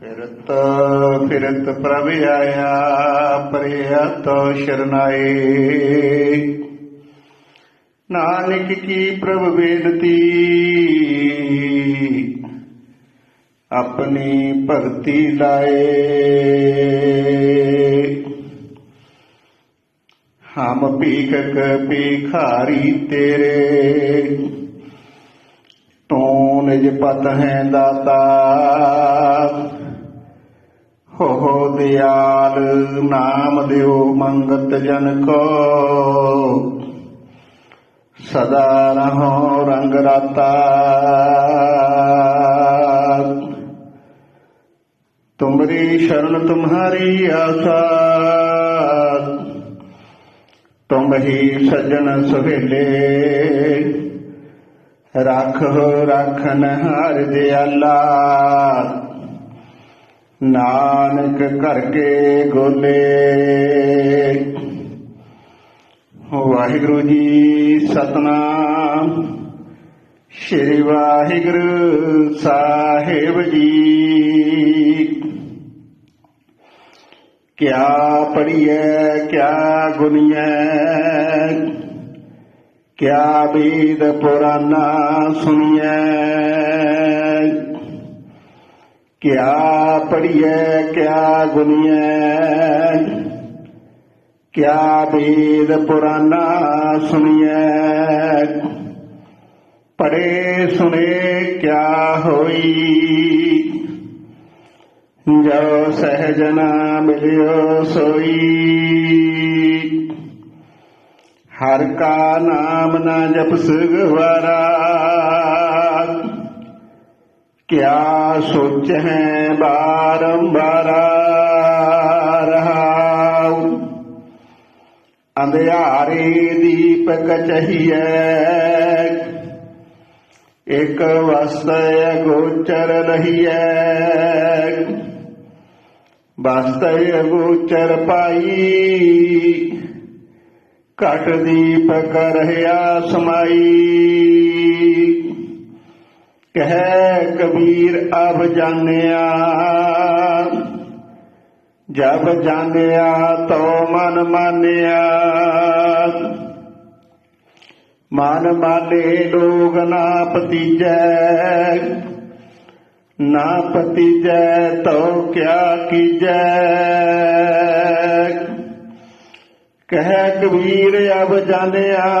ਫਿਰਤ ਫਿਰਤ ਪ੍ਰਭ ਆਇਆ ਤੋ ਸ਼ਰਨਾਏ। ਨਾਨਕ ਕੀ ਪ੍ਰਭ ਵੇਦਤੀ? ਆਪਣੀ ਭਗਤੀ ਲਾਏ। ਹਮ ਭੀਖਕ ਭਿਖਾਰੀ ਤੇਰੇ। ਤੂੰ ਨਿਜ ਪਤ ਹੈ ਦਾਤਾ। ਹੋ ਦਿਆਲ ਨਾਮ ਦਿਓ ਮੰਗਤ ਜਨ ਕੋ। ਸਦਾ ਰਹੋ ਰੰਗ ਰਾਤਾ। ਤੁਮਰੀ ਸ਼ਰਨ ਤੁਮਹਾਰੀ ਆਸਾ। ਤੁਮ ਹੀ ਸਜਣ ਸੁਹੇਲੇ ਰੱਖੋ ਰੱਖਨ ਹਰ ਦਿਆਲਾ। ਨਾਨਕ ਕਰਕੇ ਗੋਲੇ। ਵਾਹਿਗੁਰੂ ਜੀ ਸਤਨਾਮ। ਸ਼੍ਰੀ ਵਾਹਿਗੁਰੂ ਸਾਹਿਬ ਜੀ। ਕਿਆ ਪੜੀਐ ਕਿਆ ਗੁਨੀਐ ਕਿਆ ਬੀਦ ਪੁਰਾਨਾ ਸੁਣੀਐ। ਕਿਆ ਪੜੀਐ ਕਿਆ ਗੁਨੀਐ? ਕਿਆ ਵੇਦ ਪੁਰਾਨਾ ਸੁਣੀਐ? ਪੜੇ ਸੁਣੇ, ਕਿਆ ਹੋਈ? ਜੋ ਸਹਿਜ ਨਾ ਮਿਲਿਓ ਸੋਈ। ਹਰ ਕਾ ਨਾਮ ਨਾ ਜਪਸ ਗਵਾਰਾ ਕਿਆ ਸੋਚ ਹੈ ਬਾਰੰਬਾਰ ਅੰਧਿਆਰੇ ਦੀਪਕ ਚਹੀਐ। ਇਕ ਵਸਤੈ ਗੋਚਰ ਰਹੀਐ। ਵਸਤੈ ਗੋਚਰ ਪਾਈ। ਘਟ ਦੀਪਕ ਰਹਿਆ ਸਮਾਈ। ਕਹਿ ਅਬ ਜਾਣਿਆ। ਜਬ ਜਾਣਿਆ ਤੋ ਮਨ ਮਾਨਿਆ। ਮਨ ਮਾਨੇ ਲੋਗ ਨਾ ਪਤੀਜੈ। ਨਾ ਪਤੀਜੈ ਤੋ ਕਿਆ ਕੀਜੈ। ਕਹਿ ਕਬੀਰ ਅਬ ਜਾਣਿਆ।